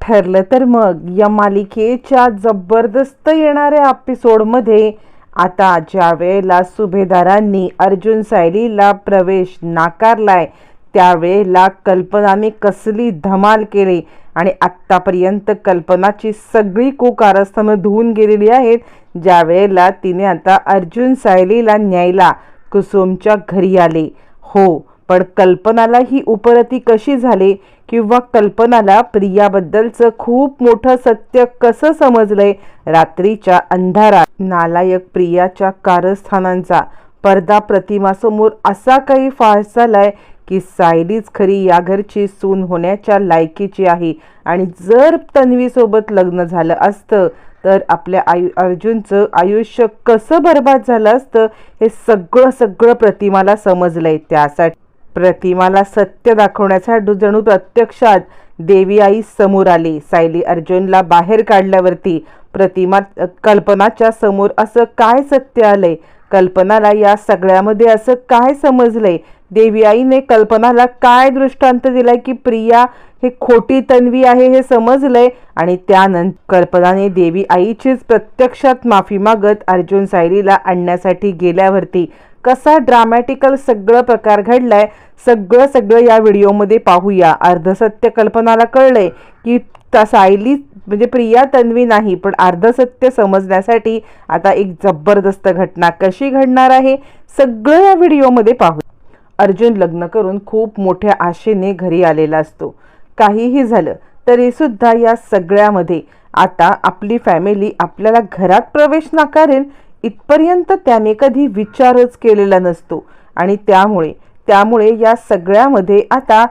ठरलं तर मग या मालिकेच्या जबरदस्त येणाऱ्या एपिसोडमध्ये आता ज्या वेळेला सुभेदारांनी अर्जुन सायलीला प्रवेश नाकारलाय त्यावेळेला कल्पनाने कसली धमाल केली आणि आत्तापर्यंत कल्पनाची सगळी कुकारस्थानं धुवून गेलेली आहेत ज्या वेळेला तिने आता अर्जुन सायलीला न्यायला कुसुमच्या घरी आले. हो पण कल्पनाला ही उपरती कशी झाली? किंवा कल्पनाला प्रियाबद्दलचं खूप मोठं सत्य कसं समजलंय? रात्रीच्या अंधारात नालायक प्रियाच्या कारस्थानांचा पडदा प्रतिमासमोर असा काही फास झालाय की सायलीच खरी या घरची सून होण्याच्या लायकीची आहे. आणि जर तन्वीसोबत लग्न झालं असतं तर आपल्या आयु अर्जुनचं आयुष्य कसं बर्बाद झालं असतं हे सगळं सगळं प्रतिमाला समजलंय त्यासाठी. प्रतिमाला सत्य दाखवण्यासाठी जणू प्रत्यक्षात देवी आई समोर आली. सायली अर्जुनला बाहेर काढल्यावरती प्रतिमा कल्पनाच्या समोर असं काय सत्य आलंय? कल्पनाला या सगळ्यामध्ये असं काय समजलंय? देवी आईने कल्पनाला काय दृष्टांत दिलाय की प्रिया हे खोटी तन्वी आहे हे समजलंय? आणि त्यानंतर कल्पनाने देवी आईचीच प्रत्यक्षात माफी मागत अर्जुन सायलीला आणण्यासाठी गेल्यावरती कसा ड्रामॅटिकल सगळं प्रकार घडलाय सगळं सगळं या व्हिडिओमध्ये पाहूया. अर्धसत्य कल्पनाला कळलंय की सायली म्हणजे प्रिया तन्वी नाही पण अर्धसत्य समजण्यासाठी आता एक जबरदस्त घटना कशी घडणार आहे सगळं या व्हिडिओमध्ये पाहू अर्जुन लग्न करून खूप मोठ्या आशेने घरी आलेला असतो. काहीही झालं तरी सुद्धा या सगळ्यामध्ये आता आपली फॅमिली आपल्याला घरात प्रवेश नाकारेल इथपर्यंत त्याने कधी विचारच केलेला नसतो. आणि त्यामुळे त्यामुळे या सगळ्यामध्ये आता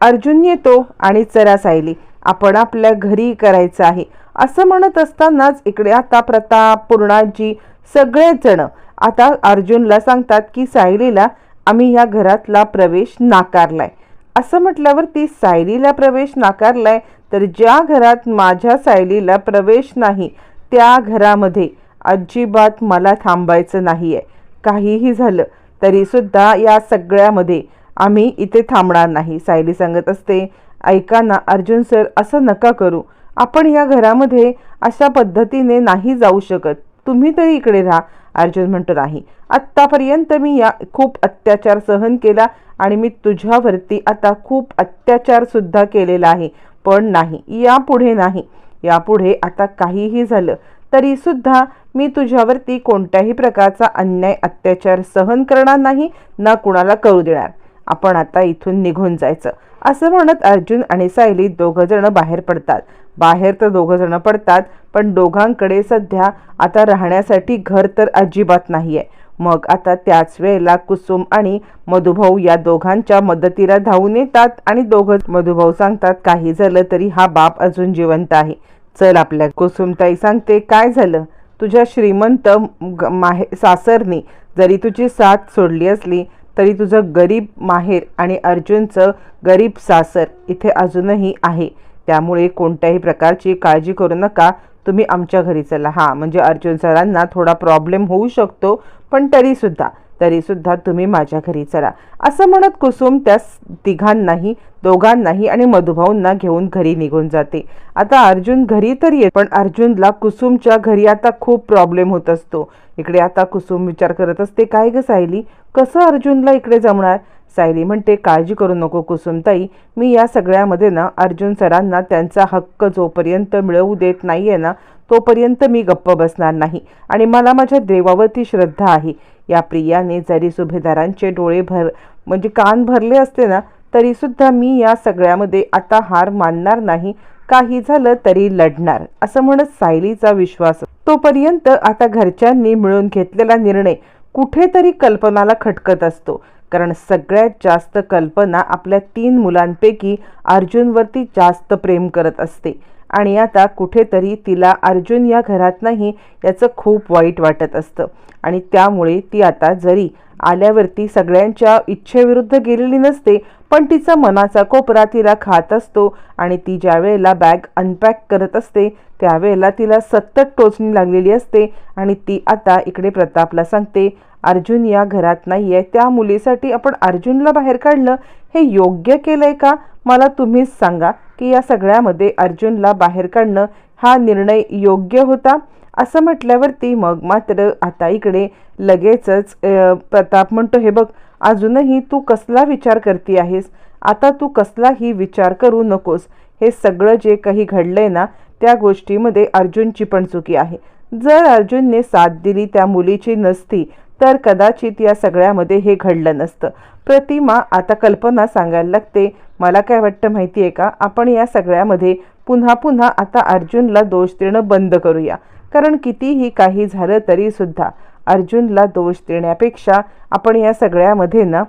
अर्जुन येतो आणि चरा सायली आपण आपल्या घरी करायचं आहे. असं म्हणत असतानाच इकडे आता प्रताप पूर्णाजी सगळेच जण आता अर्जुनला सांगतात की सायलीला आम्ही या घरातला प्रवेश नाकारलाय. असं म्हटल्यावरती सायलीला प्रवेश नाकारलाय तर ज्या घरात माझ्या सायलीला प्रवेश नाही त्या घरामध्ये अजिबात मला थांबायचं नाही आहे काहीही झालं तरीसुद्धा या सगळ्यामध्ये आम्ही इथे थांबणार नाही सायली सांगत असते. ऐका ना अर्जुन सर असं नका करू. आपण या घरामध्ये अशा पद्धतीने नाही जाऊ शकत. तुम्ही तरी इकडे राहा अर्जुन म्हणतो. नाही. आत्तापर्यंत मी या खूप अत्याचार सहन केला आणि मी तुझ्यावरती आता खूप अत्याचारसुद्धा केलेला आहे. पण नाही यापुढे नाही. यापुढे आता काहीही झालं तरीसुद्धा मी तुझ्यावरती कोणत्याही प्रकारचा अन्याय अत्याचार सहन करणार नाही ना कुणाला करू देणार. आपण आता इथून निघून जायचं. असं म्हणत अर्जुन आणि सायली दोघं जण बाहेर पडतात. बाहेर तर दोघं जण पडतात पण दोघांकडे सध्या आता राहण्यासाठी घर तर अजिबात नाही आहे मग आता त्याच वेळेला कुसुम आणि मधुभाऊ या दोघांच्या मदतीला धावून येतात आणि दोघं मधुभाऊ सांगतात काही झालं तरी हा बाप अजून जिवंत आहे. चल आपल्या कुसुमताई सांगते काय झालं? तुझ्या श्रीमंत माहे सासरनी जरी तुझी साथ सोडली असली तरी तुझं गरीब माहेर आणि अर्जुनचं गरीब सासर इथे अजूनही आहे. त्यामुळे कोणत्याही प्रकारची काळजी करू नका. तुम्ही आमच्या घरी चला. हां म्हणजे अर्जुन सरांना थोडा प्रॉब्लेम होऊ शकतो पण तरीसुद्धा. तरीसुद्धा तुम्ही माझ्या घरी चला. असं म्हणत कुसुम त्या तिघांनाही दोघांनाही आणि मधुभाऊंना घेऊन घरी निघून जाते. आता अर्जुन घरी तर येत पण अर्जुनला कुसुमच्या घरी आता खूप प्रॉब्लेम होत असतो. इकडे आता कुसुम विचार करत असते काय ग सायली कसं अर्जुनला इकडे जमणार? सायली म्हणते काळजी करू नको कुसुमताई. मी या सगळ्यामध्ये ना अर्जुन सरांना त्यांचा हक्क जोपर्यंत मिळवू देत नाही आहे ना तोपर्यंत मी गप्प बसणार नाही. आणि मला माझ्या देवावरती श्रद्धा आहे. या प्रियाने जरी सुभेदारांचे डोळे भर म्हणजे कान भरले असते ना तरीसुद्धा मी या सगळ्यामध्ये आता हार मानणार नाही. काही झालं तरी लढणार असं म्हणत सायलीचा विश्वास तोपर्यंत आता घरच्यांनी मिळून घेतलेला निर्णय कुठेतरी कल्पनाला खटकत असतो. कारण सगळ्यात जास्त कल्पना आपल्या तीन मुलांपैकी अर्जुनवरती जास्त प्रेम करत असते. आणि आता कुठेतरी तिला अर्जुन या घरात नाही याचं खूप वाईट वाटत असतं. आणि त्यामुळे ती आता जरी आल्यावरती सगळ्यांच्या इच्छेविरुद्ध गेलेली नसते पण तिचा मनाचा कोपरा तिला खात असतो आणि ती ज्या वेळेला बॅग अनपॅक करत असते त्यावेळेला तिला सतत टोचणी लागलेली असते आणि ती आता इकडे प्रतापला सांगते अर्जुन या घरात नाही आहे त्या मुलीसाठी आपण अर्जुनला बाहेर काढलं. हे योग्य केलं आहे का? मला तुम्हीच सांगा की या सगळ्यामध्ये अर्जुनला बाहेर काढणं हा निर्णय योग्य होता? असं म्हटल्यावरती मग मात्र आता इकडे लगेचच प्रताप म्हणतो हे बघ अजूनही तू कसला विचार करती आहेस? आता तू कसलाही विचार करू नकोस. हे सगळं जे काही घडलंय ना त्या गोष्टीमध्ये अर्जुनची पण चुकी आहे. जर अर्जुनने साथ दिली त्या मुलीची नसती तर कदाचित या सगळ्यामध्ये हे घडलं नसतं. प्रतिमा आता कल्पना सांगायला लागते. मला काय वाटतं माहिती आहे का? आपण या सगळ्यामध्ये पुन्हा पुन्हा आता अर्जुनला दोष देणं बंद करूया. कारण कितीही काही झालं तरीसुद्धा अर्जुनला दोष देण्यापेक्षा आपण या सगळ्यामध्ये ना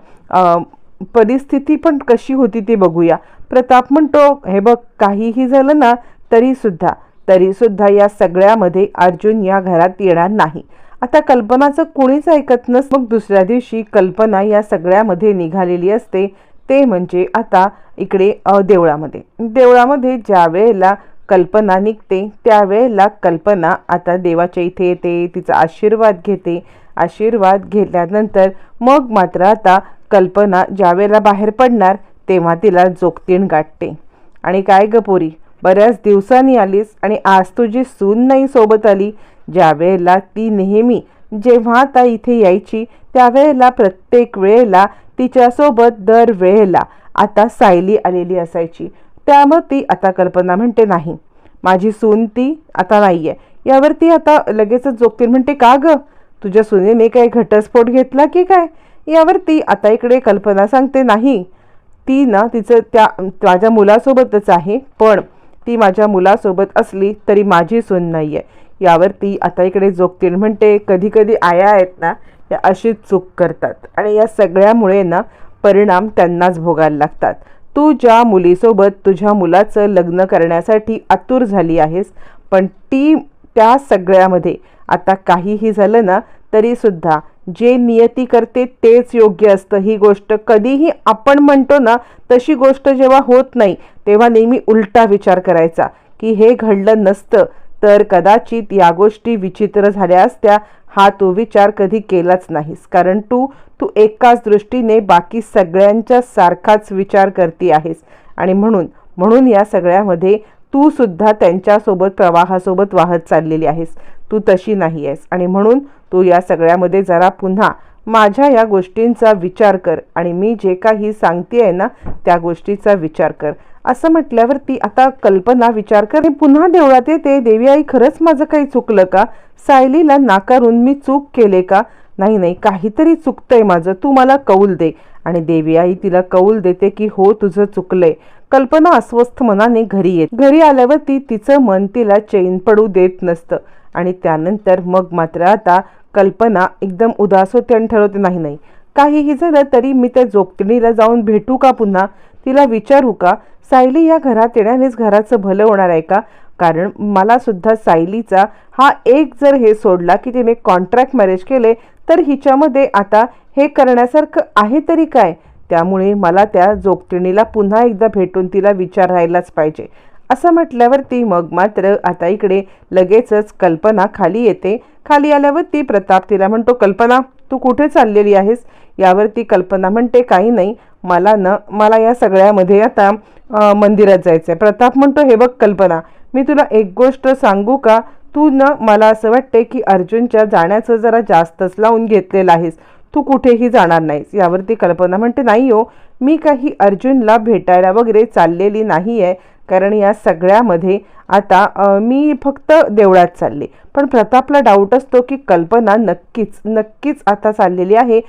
परिस्थिती पण कशी होती ती बघूया. प्रताप म्हणतो हे बघ काहीही झालं ना तरीसुद्धा तरीसुद्धा या सगळ्यामध्ये अर्जुन या घरात येणार नाही. आता कल्पनाचं कोणीच ऐकत नस मग दुसऱ्या दिवशी कल्पना या सगळ्यामध्ये निघालेली असते. ते म्हणजे आता इकडे देवळामध्ये. देवळामध्ये ज्या वेळेला कल्पना निघते त्यावेळेला कल्पना आता देवाच्या इथे येते तिचा आशीर्वाद घेते. आशीर्वाद घेतल्यानंतर मग मात्र आता कल्पना ज्या वेळेला बाहेर पडणार तेव्हा तिला जोगतीण गाठते. आणि काय ग पोरी बऱ्याच दिवसांनी आलीस आणि आज तुझी सून नाही सोबत आली. ज्या वेळेला ती नेहमी जेव्हा आता इथे यायची त्यावेळेला प्रत्येक वेळेला तिच्यासोबत दर वेळेला आता सायली आलेली असायची. त्यामुळे ती आता कल्पना म्हणते नाही माझी सून ती आता नाही आहे यावरती आता लगेचच जोगतील म्हणते का ग? तुझ्या सुनेने काही घटस्फोट घेतला की काय? यावरती आता इकडे कल्पना सांगते नाही ती ना तिचं त्या माझ्या मुलासोबतच आहे पण ती माझ्या मुलासोबत असली तरी माझी सून नाही आहे यावरती आता इकडे जोगतील म्हणते कधी कधी आया आहेत ना या अशीच चूक करतात. आणि या सगळ्यामुळे ना परिणाम त्यांनाच भोगायला लागतात. तू ज्या मुलीसोबत तुझ्या मुलाचं लग्न करण्यासाठी आतुर झाली आहेस पण ती त्या सगळ्यामध्ये आता काहीही झालं ना तरीसुद्धा जे नियती करते तेच योग्य असतं. ही गोष्ट कधीही आपण म्हणतो ना तशी गोष्ट जेव्हा होत नाही तेव्हा नेहमी उलटा विचार करायचा की हे घडलं नसतं तर कदाचित या गोष्टी विचित्र झाल्या असत्या हा तू विचार कधी केलाच नाहीस. कारण तू तू एकाच दृष्टीने बाकी सगळ्यांच्या सारखाच विचार करती आहेस. आणि म्हणून म्हणून या सगळ्यामध्ये तू सुद्धा त्यांच्यासोबत प्रवाहासोबत वाहत चाललेली आहेस. तू तशी नाही आहेस. आणि म्हणून तू या सगळ्यामध्ये जरा पुन्हा माझ्या या गोष्टींचा विचार कर. आणि मी जे काही सांगते आहे ना त्या गोष्टीचा विचार कर. असं म्हटल्यावरती आता कल्पना विचार करते. पुन्हा देवळात येते. देवी आई खरंच माझं काही चुकलं का? सायलीला नाकारून मी चूक केले का? नाही नाही काहीतरी चुकतंय माझं. तू मला कौल दे. आणि देवी आई तिला कौल देते की हो तुझं चुकलंय. कल्पना अस्वस्थ मनाने घरी येत. घरी आल्यावर ती तिचं मन तिला चैन पडू देत नसतं. आणि त्यानंतर मग मात्र आता कल्पना एकदम उदास होते आणि ठरवते नाही नाही काहीही झालं तरी मी त्या जोगतिणीला जाऊन भेटू का पुन्हा? तिला विचारू का? सायली या घरात येण्यानेच घराचं भलं होणार आहे का? कारण मला सुद्धा सायलीचा हा एक जर हे सोडला की तिने कॉन्ट्रॅक्ट मॅरेज केले तर हिच्यामध्ये आता हे करण्यासारखं आहे तरी काय? त्यामुळे मला त्या जोगतिणीला पुन्हा एकदा भेटून तिला विचार राहायलाच पाहिजे. असं म्हटल्यावरती मग मात्र आता इकडे लगेचच कल्पना खाली येते. खाली आल्यावर ती प्रताप तिला म्हणतो कल्पना तू कुठे चाललेली आहेस? यावरती कल्पना म्हणते काही नाही. मला न मला या सगळ्यामध्ये आता मंदिरात जायचं आहे प्रताप म्हणतो हे बघ कल्पना मी तुला एक गोष्ट सांगू का? तू न मला असं वाटते की अर्जुनच्या जाण्याचं जरा जास्तच लावून घेतलेलं आहेस. तू कुठेही जाणार नाहीस. यावरती कल्पना म्हणते नाही हो मी काही अर्जुनला भेटायला वगैरे चाललेली नाही आहे कारण या सगळ्यामध्ये आता मी फक्त देवळात चालले. पण प्रतापला डाऊट असतो की कल्पना नक्कीच नक्कीच आता चाललेली आहे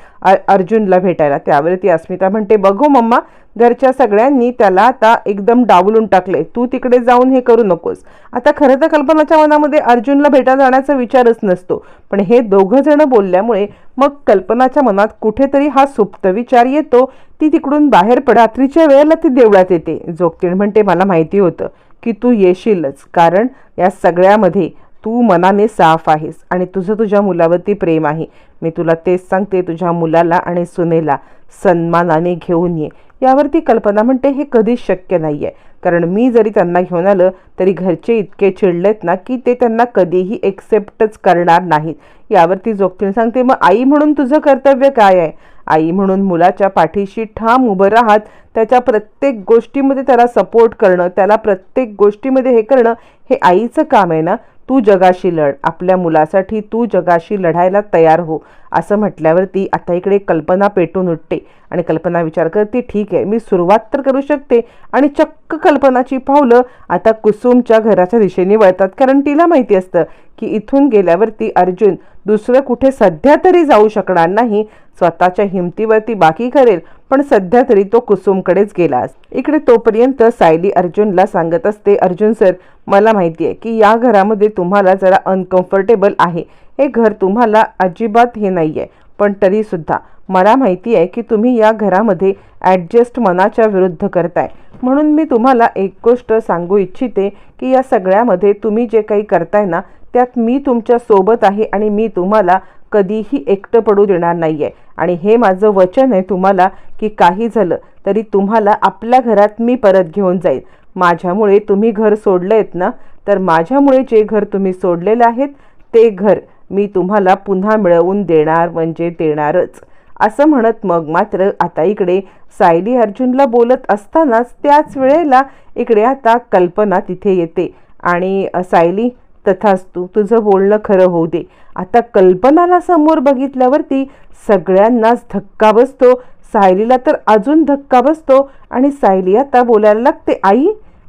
अर्जुनला भेटायला. त्यावेळी ती अस्मिता म्हणते बघू मम्मा घरच्या सगळ्यांनी त्याला आता एकदम डावलून टाकले तू तिकडे जाऊन हे करू नकोस. आता खरं तर कल्पनाच्या मनामध्ये अर्जुनला भेटा जाण्याचा विचारच नसतो. पण हे दोघं जण बोलल्यामुळे मग कल्पनाच्या मनात कुठेतरी हा सुप्त विचार येतो. ती तिकडून बाहेर पड. रात्रीच्या वेळेला ती देवळात येते. जोगतीण म्हणते मला माहिती होतं की तू येशीलच. कारण या सगळ्यामध्ये तू मनाने साफ आहेस आणि तुझं तुझ्या मुलावरती प्रेम आहे. मी तुला तेच सांगते तुझ्या मुलाला आणि सुनेला सन्मानाने घेऊन ये. यावरती कल्पना म्हणते हे कधीच शक्य नाही आहे कारण मी जरी त्यांना घेऊन आलं तरी घरचे इतके चिडलेत ना की ते त्यांना कधीही एक्सेप्टच करणार नाहीत. यावरती जोगतीने सांगते मग आई म्हणून तुझं कर्तव्य काय आहे? आई म्हणून मुलाच्या पाठीशी ठाम उभं राहत त्याच्या प्रत्येक गोष्टीमध्ये त्याला सपोर्ट करणं त्याला प्रत्येक गोष्टीमध्ये हे करणं हे आईचं काम आहे ना? तू जगाशी लढ आपल्या मुलासाठी तू जगाशी लढायला तयार हो. असं म्हटल्यावरती आता इकडे कल्पना पेटून उठते आणि कल्पना विचार करते ठीक आहे मी सुरुवात तर करू शकते. आणि चक्क कल्पनाची पावलं आता कुसुमच्या घराच्या दिशेने वळतात कारण तिला माहिती असतं की इथून गेल्यावरती अर्जुन दुसरं कुठे सध्या तरी जाऊ शकणार नाही स्वतःच्या हिमतीवरती बाकी करेल पण सध्या तरी तो कुसुमकडेच गेला इकडे तोपर्यंत सायली अर्जुनला सांगत असते अर्जुन सर मला माहिती आहे की या घरामध्ये तुम्हाला जरा अनकम्फर्टेबल आहे. हे घर तुम्हाला अजिबात हे नाही आहे पण तरीसुद्धा मला माहिती आहे की तुम्ही या घरामध्ये ॲडजस्ट मनाच्या विरुद्ध करताय. म्हणून मी तुम्हाला एक गोष्ट सांगू इच्छिते की या सगळ्यामध्ये तुम्ही जे काही करताय ना त्यात मी तुमच्यासोबत आहे आणि मी तुम्हाला कधीही एकटं पडू देणार नाही आहे आणि हे माझं वचन आहे तुम्हाला की काही झालं तरी तुम्हाला आपल्या घरात मी परत घेऊन जाईल माझ्यामुळे तुम्ही घर सोडलं आहेत ना? तर माझ्यामुळे जे घर तुम्ही सोडलेलं आहेत ते घर मी तुम्हाला पुन्हा मिळवून देणार म्हणजे देणारच. असं म्हणत मग मात्र आता इकडे सायली अर्जुनला बोलत असतानाच त्याच वेळेला इकडे आता कल्पना तिथे येते. आणि सायली तथास्तू तुझं बोलणं खरं होऊ दे. आता कल्पनाला समोर बघितल्यावरती सगळ्यांनाच धक्का बसतो. सायलीला तर अजून धक्का बसतो आणि सायली आता बोलायला लागते आई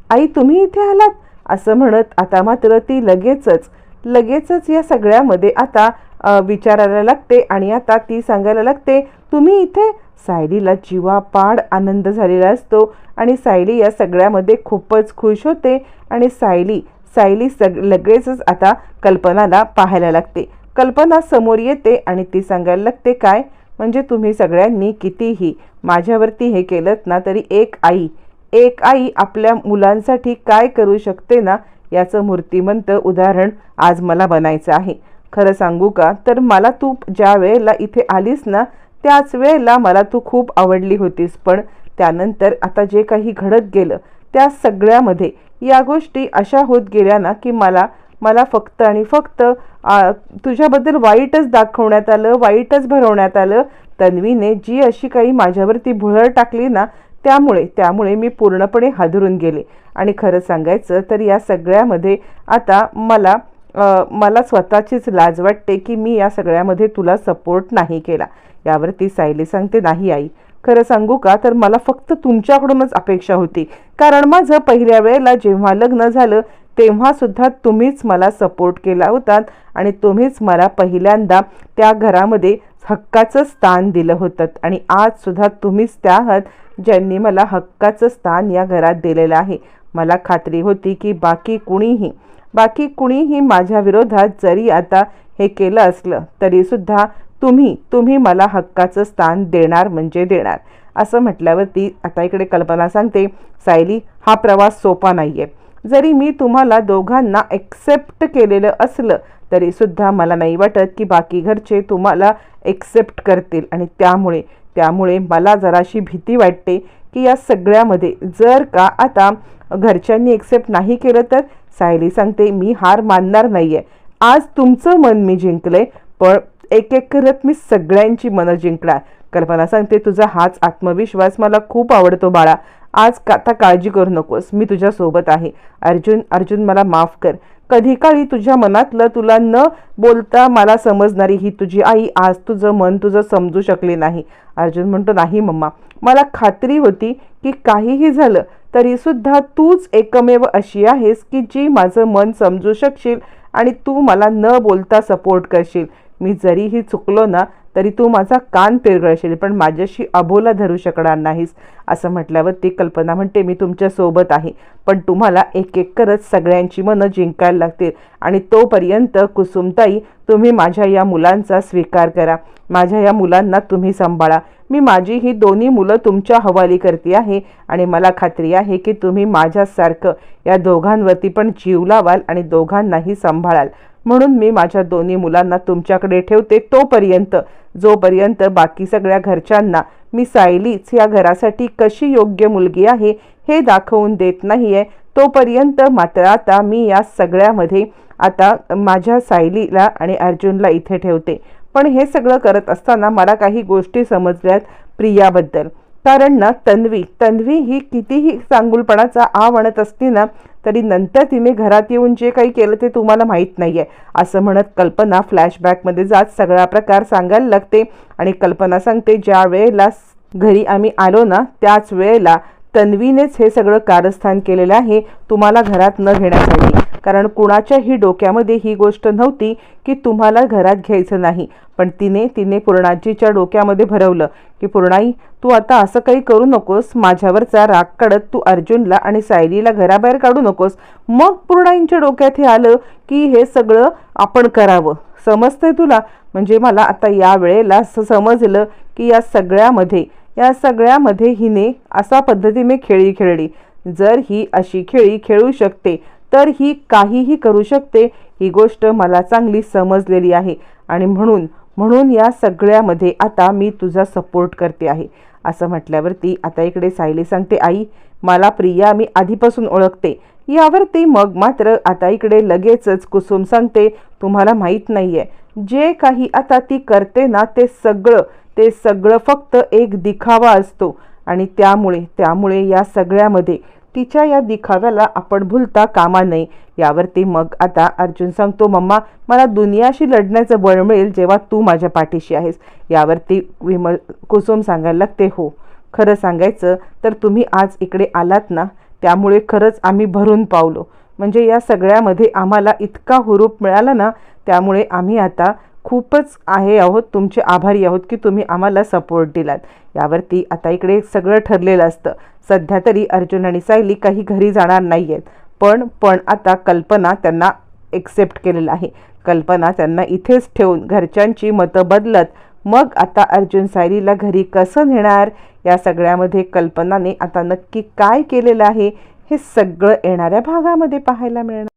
आई तुम्ही इथे आलात? असं म्हणत आता मात्र ती लगेचच लगेचच या सगळ्यामध्ये आता विचारायला लागते आणि आता ती सांगायला लागते तुम्ही इथे? सायलीला जीवापाड आनंद झालेला असतो आणि सायली या सगळ्यामध्ये खूपच खुश होते आणि सायली सायली सग लगेचच आता कल्पनाला पाहायला लागते. कल्पना समोर येते आणि ती सांगायला लागते काय? म्हणजे तुम्ही सगळ्यांनी कितीही माझ्यावरती हे केलं ना तरी एक आई एक आई आपल्या मुलांसाठी काय करू शकते ना याचं मूर्तिमंत उदाहरण आज मला बनायचं आहे. खरं सांगू का? तर मला तू ज्या वेळेला इथे आलीस ना त्याच वेळेला मला तू खूप आवडली होतीस. पण त्यानंतर आता जे काही घडत गेलं त्या सगळ्यामध्ये या गोष्टी अशा होत गेल्या ना की मला मला फक्त आणि फक्त तुझ्याबद्दल वाईटच दाखवण्यात आलं वाईटच भरवण्यात आलं. तन्वीने जी अशी काही माझ्यावरती भुळळ टाकली ना त्यामुळे त्यामुळे मी पूर्णपणे हादरून गेले. आणि खरं सांगायचं तर या सगळ्यामध्ये आता मला मला स्वतःचीच लाज वाटते की मी या सगळ्यामध्ये तुला सपोर्ट नाही केला. यावरती सायली सांगते नाही आई खरं सांगू का? तर मला फक्त तुमच्याकडूनच अपेक्षा होती. कारण माझं पहिल्या वेळेला जेव्हा लग्न झालं तेव्हा सुद्धा तुम्हीच मला सपोर्ट केला होता आणि तुम्हीच मला पहिल्यांदा त्या घरामध्ये हक्काचं स्थान दिलं होतं. आणि आज सुद्धा तुम्हीच त्या आहात ज्यांनी मला हक्काचं स्थान या घरात दिलेलं आहे. मला खात्री होती की बाकी कुणीही बाकी कुणीही माझ्या विरोधात जरी आता हे केलं असलं तरीसुद्धा तुम्ही तुम्ही मला हक्काचं स्थान देणार म्हणजे देणार. असं म्हटल्यावरती आता इकडे कल्पना सांगते सायली हा प्रवास सोपा नाही आहे जरी मी तुम्हाला दोघांना एक्सेप्ट केलेलं असलं तरीसुद्धा मला नाही वाटत की बाकी घरचे तुम्हाला एक्सेप्ट करतील. आणि त्यामुळे त्यामुळे मला जराशी भीती वाटते की या सगळ्यामध्ये जर का आता घरच्यांनी एक्सेप्ट नाही केलं तर सायली सांगते मी हार मानणार नाही आहे आज तुमचं मन मी जिंकले पण एक एक करत मी सगळ्यांची मनं जिंकणार. कल्पना सांगते तुझा हाच आत्मविश्वास मला खूप आवडतो बाळा. आज का आता काळजी करू नकोस मी तुझ्यासोबत आहे. अर्जुन अर्जुन मला माफ कर. कधी काळी तुझ्या मनातलं तुला न बोलता मला समजणारी ही तुझी आई आज तुझं मन तुझं समजू शकले नाही. अर्जुन म्हणतो नाही मम्मा मला खात्री होती की काहीही झालं तरीसुद्धा तूच एकमेव अशी आहेस की जी माझं मन समजू शकशील आणि तू मला न बोलता सपोर्ट करशील. मी जरीही चुकलो ना तरी तू माझा कान पेरगळशील पण माझ्याशी अबोला धरू शकणार नाहीस असं म्हटल्यावर ती कल्पना म्हणते मी तुमच्यासोबत आहे पण तुम्हाला एक एक करत सगळ्यांची मनं जिंकायला लागतील आणि तोपर्यंत कुसुमताई तुम्ही माझ्या या मुलांचा स्वीकार करा. माझ्या या मुलांना तुम्ही सांभाळा. मी माझी ही दोन्ही मुलं तुमच्या हवाली करते आहे आणि मला खात्री आहे की तुम्ही माझ्यासारखं या दोघांवरती पण जीव लावाल आणि दोघांनाही सांभाळाल. म्हणून मी माझ्या दोन्ही मुलांना तुमच्याकडे ठेवते तोपर्यंत जोपर्यंत बाकी सगळ्या घरच्यांना मी सायलीच या घरासाठी कशी योग्य मुलगी आहे हे दाखवून देत नाही आहे तोपर्यंत मात्र आता मी या सगळ्यामध्ये आता माझ्या सायलीला आणि अर्जुनला इथे ठेवते. पण हे सगळं करत असताना मला काही गोष्टी समजल्यात प्रियाबद्दल. कारण ना तन्वी तन्वी ही कितीही चांगुलपणाचा आ म्हणत असती ना तरी नंतर तिने घरात येऊन जे काही केलं ते तुम्हाला माहीत नाही आहे असं म्हणत कल्पना फ्लॅशबॅकमध्ये जात सगळा प्रकार सांगायला लागते आणि कल्पना सांगते ज्या वेळेला घरी आम्ही आलो ना त्याच वेळेला तन्वीनेच हे सगळं कारस्थान केलेलं आहे तुम्हाला घरात न घेण्यासाठी. कारण कुणाच्याही डोक्यामध्ये ही गोष्ट नव्हती की तुम्हाला घरात घ्यायचं नाही. पण तिने तिने पूर्णाजीच्या डोक्यामध्ये भरवलं की पूर्णाई तू आता असं काही करू नकोस. माझ्यावरचा राग काढत तू अर्जुनला आणि सायलीला घराबाहेर काढू नकोस. मग पूर्णाईंच्या डोक्यात हे आलं की हे सगळं आपण करावं. समजतंय तुला? म्हणजे मला आता या वेळेला असं समजलं की या सगळ्यामध्ये या सगळ्यामध्ये हिने असा पद्धतीने खेळी खेळली. जर ही अशी खेळी खेळू शकते तर ही काहीही करू शकते. ही गोष्ट मला चांगली समजलेली आहे. आणि म्हणून म्हणून या सगळ्यामध्ये आता मी तुझा सपोर्ट करते आहे. असं म्हटल्यावरती आता इकडे सायली सांगते आई मला प्रिया मी आधीपासून ओळखते. यावरती मग मात्र आता इकडे लगेचच कुसुम सांगते तुम्हाला माहीत नाही आहे जे काही आता ती करते ना ते सगळं ते सगळं फक्त एक दिखावा असतो. आणि त्यामुळे त्यामुळे या सगळ्यामध्ये तिच्या या दिखाव्याला आपण भुलता कामा नये. यावरती मग आता अर्जुन सांगतो मम्मा मला दुनियाशी लढण्याचं बळ मिळेल जेव्हा तू माझ्या पाठीशी आहेस. यावरती विमल कुसुम सांगायला लागते हो खरं सांगायचं तर तुम्ही आज इकडे आलात ना त्यामुळे खरंच आम्ही भरून पावलो. म्हणजे या सगळ्यामध्ये आम्हाला इतका हुरूप मिळाला ना त्यामुळे आम्ही आता खूपच आहे आहोत तुमचे आभारी आहोत की तुम्ही आम्हाला सपोर्ट दिलात. यावरती आता इकडे सगळं ठरलेलं असतं. सध्या तरी अर्जुन आणि सायली काही घरी जाणार नाही आहेत पण पण आता कल्पना त्यांना एक्सेप्ट केलेलं आहे. कल्पना त्यांना इथेच ठेवून घरच्यांची मतं बदलत मग आता अर्जुन सायलीला घरी कसं नेणार? या सगळ्यामध्ये कल्पनाने आता नक्की काय केलेलं आहे? हे सगळं येणाऱ्या भागामध्ये पाहायला मिळणार.